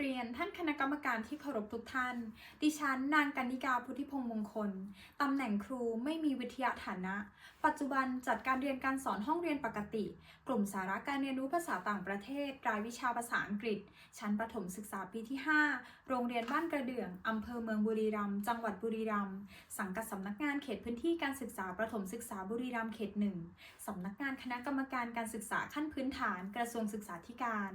เรียนท่านคณะกรรมการที่เคารพทุกท่าน ดิฉันนางกันิกาพุทธิพงษ์มงคล ตำแหน่งครูไม่มีวิทยาฐานะ ปัจจุบันจัดการเรียนการสอนห้องเรียนปกติ กลุ่มสาระการเรียนรู้ภาษาต่างประเทศ รายวิชาภาษาอังกฤษ ชั้นประถมศึกษาปีที่ 5 โรงเรียนบ้านกระเดื่อง อำเภอเมืองบุรีรัมย์ จังหวัดบุรีรัมย์ สังกัดสำนักงานเขตพื้นที่การศึกษาประถมศึกษาบุรีรัมย์เขตหนึ่ง สำนักงานคณะกรรมการการศึกษาขั้นพื้นฐานกระทรวงศึกษาธิการ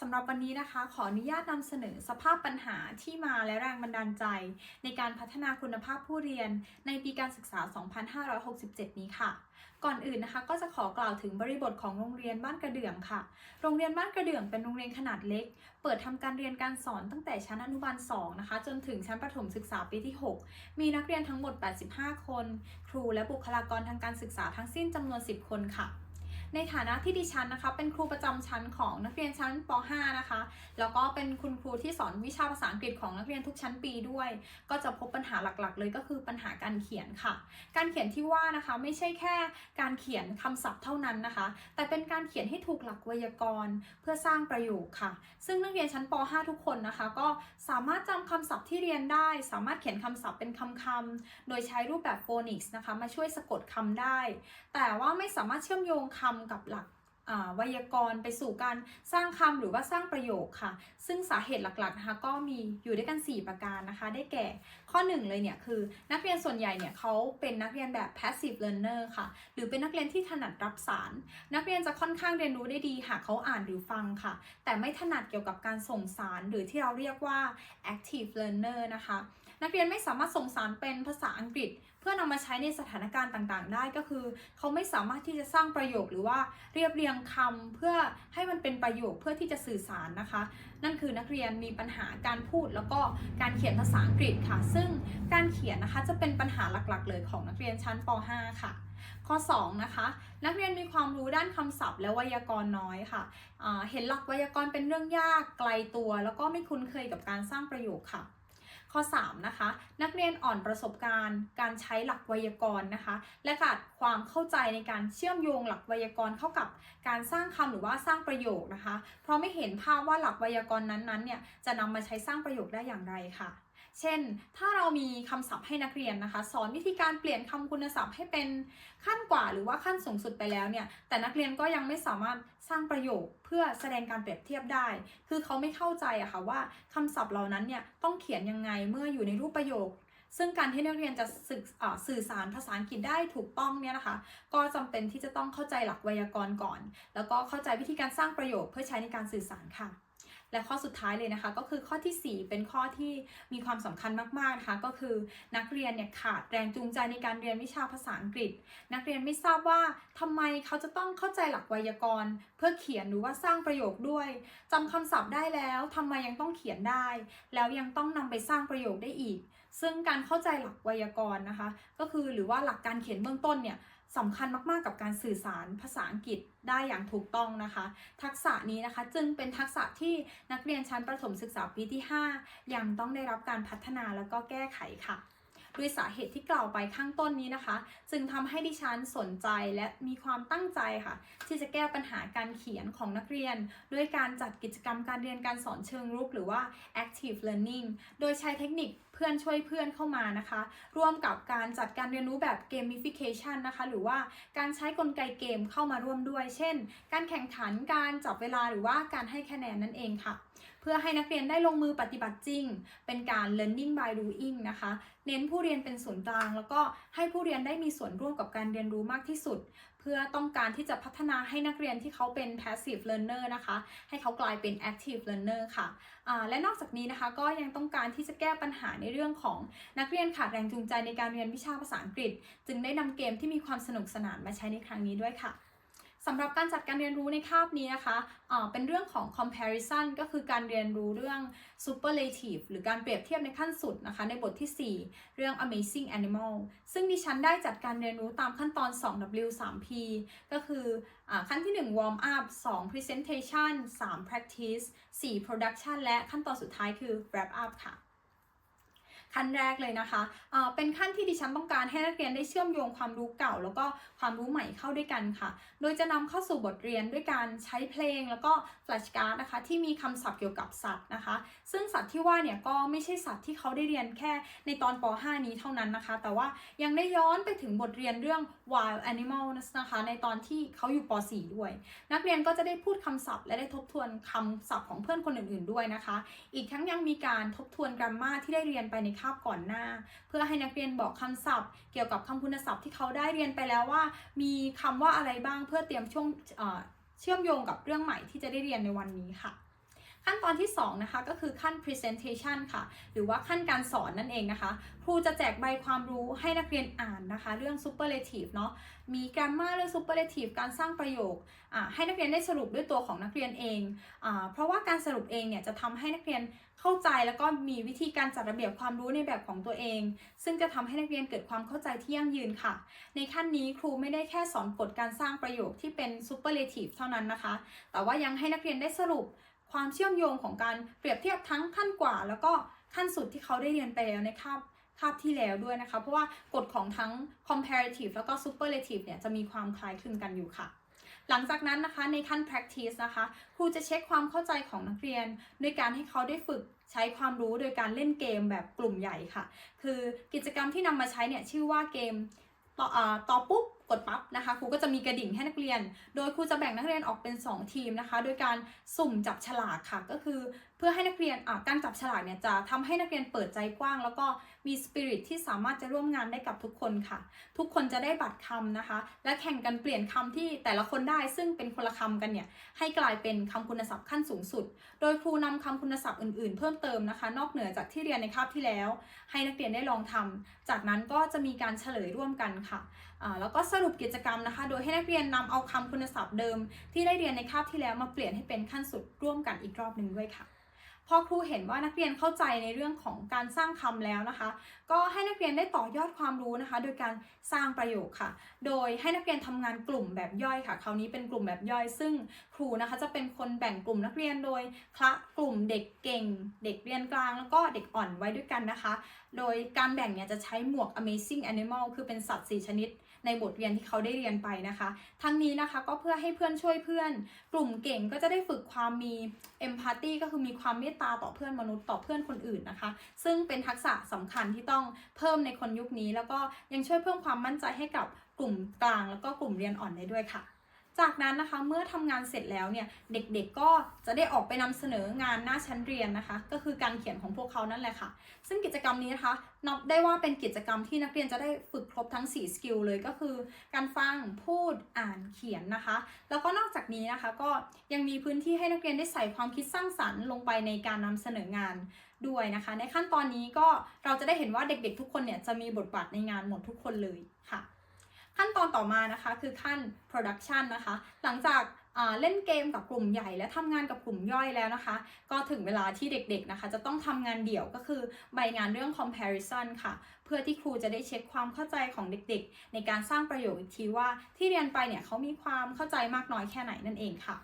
สำหรับวันนี้นะคะ ขออนุญาตนำเสนอสภาพปัญหาที่มาและแรงบันดาลใจ ในการพัฒนาคุณภาพผู้เรียนในปีการศึกษา 2567 นี้ค่ะก่อนอื่นนะคะก็จะขอกล่าวถึงบริบทของโรงเรียนบ้านกระเดื่องค่ะ โรงเรียนบ้านกระเดื่องเป็นโรงเรียนขนาดเล็ก เปิดทำการเรียนการสอนตั้งแต่ชั้นอนุบาล2นะคะจนถึงชั้นประถมศึกษาปีที่ 6 มีนักเรียนทั้งหมด 85 คน ครูและบุคลากรทางการศึกษาทั้งสิ้นจำนวน 10 คนค่ะ ในฐานะที่ดิฉันนะคะเป็นครูประจำชั้นของนักเรียนชั้นป .5 นะคะ แล้วก็เป็นคุณครูที่สอนวิชาภาษาอังกฤษของนักเรียนทุกชั้นปีด้วย ก็จะพบปัญหาหลักๆ เลยก็คือปัญหาการเขียนค่ะ การเขียนที่ว่านะคะไม่ใช่แค่การเขียนคำศัพท์เท่านั้นนะคะ แต่เป็นการเขียนให้ถูกหลักไวยากรณ์ เพื่อสร้างประโยคค่ะ ซึ่งนักเรียนชั้นป .5 ทุกคนนะคะ ก็สามารถจำคำศัพท์ที่เรียนได้ สามารถเขียนคำศัพท์เป็นคำๆโดยใช้รูปแบบโฟนิกส์นะคะมาช่วยสะกดคำได้ แต่ว่าไม่สามารถเชื่อมโยงคำกับหลักไวยากรณ์ไปสู่การสร้างคำหรือว่าสร้างประโยคค่ะ ซึ่งสาเหตุหลักๆนะคะก็มีอยู่ด้วยกัน 4 ประการนะคะ ได้แก่ข้อ 1 เลยเนี่ยคือนักเรียนส่วนใหญ่เนี่ยเขาเป็นนักเรียนแบบ passive learner ค่ะ หรือเป็นนักเรียนที่ถนัดรับสาร นักเรียนจะค่อนข้างเรียนรู้ได้ดีหากเขาอ่านหรือฟังค่ะ แต่ไม่ถนัดเกี่ยวกับการส่งสาร หรือที่เราเรียกว่า active learner นะคะ นักเรียนไม่สามารถส่งสารเป็นภาษาอังกฤษ พื่อนำมาใช้ในสถานการณ์ต่างๆ ได้ก็คือ เขาไม่สามารถที่จะสร้างประโยคหรือว่าเรียบเรียงคำเพื่อให้มันเป็นประโยคเพื่อที่จะสื่อสารนะคะ นั่นคือนักเรียนมีปัญหาการพูดแล้วก็การเขียนภาษาอังกฤษค่ะ ซึ่งการเขียนนะคะจะเป็นปัญหาหลักๆ เลยของนักเรียนชั้นป .5 ค่ะข้อ 2 นะคะ นักเรียนมีความรู้ด้านคำศัพท์และไวยากรณ์น้อยค่ะ เห็นหลักไวยากรณ์เป็นเรื่องยากไกลตัว แล้วก็ไม่คุ้นเคยกับการสร้างประโยคค่ะ ข้อ 3 นะคะ นักเรียนอ่อนประสบการณ์ การใช้หลักไวยากรณ์นะคะ และขาดความเข้าใจในการเชื่อมโยงหลักไวยากรณ์เข้ากับการสร้างคำหรือว่าสร้างประโยคนะคะ เพราะไม่เห็นภาพว่าหลักไวยากรณ์นั้นๆเนี่ยจะนำมาใช้สร้างประโยคได้อย่างไรค่ะ เช่น ถ้าเรามีคำศัพท์ให้นักเรียนนะคะ สอนวิธีการเปลี่ยนคำคุณศัพท์ให้เป็นขั้นกว่าหรือว่าขั้นสูงสุดไปแล้วเนี่ย แต่นักเรียนก็ยังไม่สามารถสร้างประโยคเพื่อแสดงการเปรียบเทียบได้ คือเขาไม่เข้าใจอะค่ะว่าคำศัพท์เหล่านั้นเนี่ยต้องเขียนยังไงเมื่ออยู่ในรูปประโยค ซึ่งการที่นักเรียนจะสื่ออสื่อสารภาษาอังกฤษได้ถูกต้องเนี่ยนะคะ ก็จำเป็นที่จะต้องเข้าใจหลักไวยากรณ์ก่อน แล้วก็เข้าใจวิธีการสร้างประโยคเพื่อใช้ในการสื่อสารค่ะ และข้อสุดท้ายเลยนะคะ ก็คือข้อทีสี่4 เป็นข้อที่มีความสำคัญมากๆนะคะก็คือนักเรียนเนี่ยขาดแรงจูงใจในการเรียนวิชาภาษาอังกฤษ นักเรียนไม่ทราบว่าทำไมเขาจะต้องเข้าใจหลักไวยากรณ์ เพื่อเขียนหรือว่าสร้างประโยคด้วยจำคำศัพท์ได้แล้วทำไมยังต้องเขียนได้ แล้วยังต้องนำไปสร้างประโยคได้อีก ซึ่งการเข้าใจหลักไวยากรณ์นะคะ ก็คือหรือว่าหลักการเขียนเบื้องต้นเนี่ยสำคัญมาก ๆ กับการสื่อสารภาษาอังกฤษได้อย่างถูกต้องนะคะ ทักษะนี้นะคะจึงเป็นทักษะที่นักเรียนชั้นประถมศึกษาปีที่ 5 ยังต้องได้รับการพัฒนาแล้วก็แก้ไขค่ะด้วยสาเหตุที่กล่าวไปข้างต้นนี้นะคะ จึงทำให้ดิฉันสนใจและมีความตั้งใจค่ะ ที่จะแก้ปัญหาการเขียนของนักเรียน ด้วยการจัดกิจกรรมการเรียนการสอนเชิงรุกหรือว่า active learning โดยใช้เทคนิค พื่อนช่วยเพื่อนเข้ามานะคะ ร่วมกับการจัดการเรียนรู้แบบ gamification นะคะ หรือว่าการใช้กลไกเกมเข้ามาร่วมด้วย เช่น การแข่งขันการจับเวลาหรือว่าการให้คะแนนนั่นเองค่ะ เพื่อให้นักเรียนได้ลงมือปฏิบัติจริง เป็นการ learning by doing นะคะ เน้นผู้เรียนเป็นศูนย์กลาง แล้วก็ให้ผู้เรียนได้มีส่วนร่วมกับการเรียนรู้มากที่สุด เพื่อต้องการที่จะพัฒนาให้นักเรียนที่เขาเป็น passive learner นะคะ ให้เขากลายเป็น active learner ค่ะะและนอกจากนี้นะคะก็ยังต้องการที่จะแก้ปัญหาในเรื่องของนักเรียนขาดแรงจูงใจในการเรียนวิชาภาษาอังกฤษ จึงได้นำเกมที่มีความสนุกสนานมาใช้ในครั้งนี้ด้วยค่ะ สำหรับการจัดการเรียนรู้ในคาบนี้นะคะอ่าเป็นเรื่องของ comparison ก็คือการเรียนรู้เรื่อง superlative หรือการเปรียบเทียบในขั้นสุดนะคะ ในบทที่ 4 เรื่อง amazing animal ซึ่งดิฉันได้จัดการเรียนรู้ตามขั้นตอน 2W 3P ก็คืออขั้นที่ 1 warm up 2 presentation 3 practice 4 production และขั้นตอนสุดท้ายคือ wrap up ค่ะ ขั้นแรกเลยนะคะเเป็นขั้นที่ดิฉันต้องการให้นักเรียนได้เชื่อมโยงความรู้เก่า แล้วก็ความรู้ใหม่เข้าด้วยกันค่ะ โดยจะนำเข้าสู่บทเรียนด้วยการใช้เพลงแล้วก็แฟลชการ์ดนะคะที่มีคำศัพท์เกี่ยวกับสัตว์นะคะ ซึ่งสัตว์ที่ว่าเนี่ยก็ไม่ใช่สัตว์ที่เขาได้เรียนแค่ในตอนป .5 นี้เท่านั้นนะคะ แต่ว่ายังได้ย้อนไปถึงบทเรียนเรื่อง wild animals นะคะ ในตอนที่เขาอยู่ป .4 ด้วย นักเรียนก็จะได้พูดคำศัพท์ และได้ทบทวนคำศัพท์ของเพื่อนคนอื่น ๆด้วยนะคะ อีกทั้งยังมีการทบทวนกราฟมาที่ได้เรียนไปในคาบก่อนหน้า เพื่อให้นักเรียนบอกคำศัพท์ เกี่ยวกับคำคุณศัพท์ที่เขาได้เรียนไปแล้วว่า มีคำว่าอะไรบ้างเพื่อเตรียมช่วงเชื่อมโยงกับเรื่องใหม่ที่จะได้เรียนในวันนี้ค่ะ ขั้นตอนที่2นะคะก็คือขั้น presentation ค่ะ หรือว่าขั้นการสอนนั่นเองนะคะ ครูจะแจกใบความรู้ให้นักเรียนอ่านนะคะ เรื่อง superlative เนาะมี grammar เรื่อง superlative การสร้างประโยคให้นักเรียนได้สรุปด้วยตัวของนักเรียนเองอเพราะว่าการสรุปเองเนี่ยจะทำให้นักเรียนเข้าใจแล้วก็มีวิธีการจัดระเบียบความรู้ในแบบของตัวเอง ซึ่งจะทำให้นักเรียนเกิดความเข้าใจที่ยั่งยืนค่ะ ในขั้นนี้ครูไม่ได้แค่สอนกฎการสร้างประโยคที่เป็น superlative เท่านั้นนะคะ แต่ว่ายังให้นักเรียนได้สรุป ความเชื่อมโยงของการเปรียบเทียบทั้งขั้นกว่า แล้วก็ขั้นสุดที่เขาได้เรียนไปแล้วในคาบคาบที่แล้วด้วยนะคะ เพราะว่ากฎของทั้ง comparative แล้วก็ superlative เนี่ยจะมีความคล้ายคลึงกันอยู่ค่ะ หลังจากนั้นนะคะในขั้น practice นะคะครูจะเช็คความเข้าใจของนักเรียนด้วยการให้เขาได้ฝึกใช้ความรู้โดยการเล่นเกมแบบกลุ่มใหญ่ค่ะ คือกิจกรรมที่นำมาใช้เนี่ยชื่อว่าเกมต่ออต่อปุ๊บ กดปั๊บนะคะครูก็จะมีกระดิ่งให้นักเรียน โดยครูจะแบ่งนักเรียนออกเป็น 2 ทีมนะคะ โดยการสุ่มจับฉลากค่ะ ก็คือ เพื่อให้นักเรียนการจับฉลากเนี่ยจะทำให้นักเรียนเปิดใจกว้าง แล้วก็มีสปิริตที่สามารถจะร่วมงานได้กับทุกคนค่ะ ทุกคนจะได้บัตรคำนะคะ และแข่งกันเปลี่ยนคำที่แต่ละคนได้ซึ่งเป็นคนละคำกันเนี่ยให้กลายเป็นคำคุณศัพท์ขั้นสูงสุด โดยครูนำคำคุณศัพท์อื่นๆ เพิ่มเติมนะคะ นอกเหนือจากที่เรียนในคาบที่แล้ว ให้นักเรียนได้ลองทำจากนั้นก็จะมีการเฉลยร่วมกันค่ะแล้วก็สรุปกิจกรรมนะคะ โดยให้นักเรียนนำเอาคำคุณศัพท์เดิม ที่ได้เรียนในคาบที่แล้วมาเปลี่ยนให้เป็นขั้นสุดร่วมกันอีกรอบหนึ่งด้วยค่ะ พอครูเห็นว่านักเรียนเข้าใจในเรื่องของการสร้างคำแล้วนะคะ ก็ให้นักเรียนได้ต่อยอดความรู้นะคะ โดยการสร้างประโยคค่ะ โดยให้นักเรียนทำงานกลุ่มแบบย่อยค่ะ คราวนี้เป็นกลุ่มแบบย่อย ซึ่งครูนะคะจะเป็นคนแบ่งกลุ่มนักเรียนโดยคละกลุ่มเด็กเก่ง เด็กเรียนกลางแล้วก็เด็กอ่อนไว้ด้วยกันนะคะ โดยการแบ่งเนี่ยจะใช้หมวก amazing animal คือเป็นสัตว์ 4 ชนิดในบทเรียนที่เขาได้เรียนไปนะคะ ทั้งนี้นะคะก็เพื่อให้เพื่อนช่วยเพื่อน กลุ่มเก่งก็จะได้ฝึกความมี empathy ก็คือมีความเมตตาต่อเพื่อนมนุษย์ต่อเพื่อนคนอื่นนะคะ ซึ่งเป็นทักษะสำคัญที่ต้องเพิ่มในคนยุคนี้ แล้วก็ยังช่วยเพิ่มความมั่นใจให้กับกลุ่มกลาง แล้วก็กลุ่มเรียนอ่อนได้ด้วยค่ะ จากนั้นนะคะเมื่อทำงานเสร็จแล้วเนี่ยเด็กๆก็จะได้ออกไปนำเสนองานหน้าชั้นเรียนนะคะ ก็คือการเขียนของพวกเขานั่นแหละค่ะ ซึ่งกิจกรรมนี้นะคะนับได้ว่าเป็นกิจกรรมที่นักเรียนจะได้ฝึกครบทั้ง 4 สกิลเลยก็คือ การฟังพูดอ่านเขียนนะคะ แล้วก็นอกจากนี้นะคะก็ยังมีพื้นที่ให้นักเรียนได้ใส่ความคิดสร้างสรรค์ลงไปในการนำเสนองานด้วยนะคะ ในขั้นตอนนี้ก็เราจะได้เห็นว่าเด็กๆ ทุกคนเนี่ยจะมีบทบาทในงานหมดทุกคนเลยค่ะ ขั้นตอนต่อมานะคะคือขั้น production นะคะ หลังจากเล่นเกมกับกลุ่มใหญ่และทำงานกับกลุ่มย่อยแล้วนะคะ ก็ถึงเวลาที่เด็กๆนะคะ จะต้องทำงานเดี่ยวก็คือใบงานเรื่อง comparison ค่ะ เพื่อที่ครูจะได้เช็คความเข้าใจของเด็กๆ ในการสร้างประโยชน์อีกทีว่าที่เรียนไปเนี่ยเขามีความเข้าใจมากน้อยแค่ไหนนั่นเองค่ะ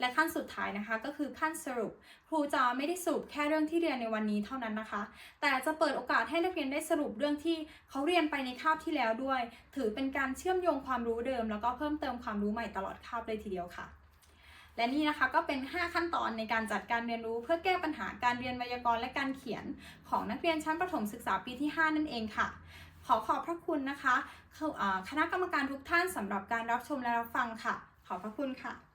และขั้นสุดท้ายนะคะก็คือขั้นสรุป ครูจะไม่ได้สรุปแค่เรื่องที่เรียนในวันนี้เท่านั้นนะคะ แต่จะเปิดโอกาสให้นักเรียนได้สรุปเรื่องที่เขาเรียนไปในคาบที่แล้วด้วย ถือเป็นการเชื่อมโยงความรู้เดิม แล้วก็เพิ่มเติมความรู้ใหม่ตลอดคาบเลยทีเดียวค่ะ และนี่นะคะก็เป็น 5 ขั้นตอนในการจัดการเรียนรู้เพื่อแก้ปัญหาการเรียนไวยากรณ์และการเขียนของนักเรียนชั้นประถมศึกษาปีที่ 5 นั่นเองค่ะ ขอขอบพระคุณนะคะ คณะกรรมการทุกท่านสำหรับการรับชมและรับฟังค่ะ ขอบพระคุณค่ะ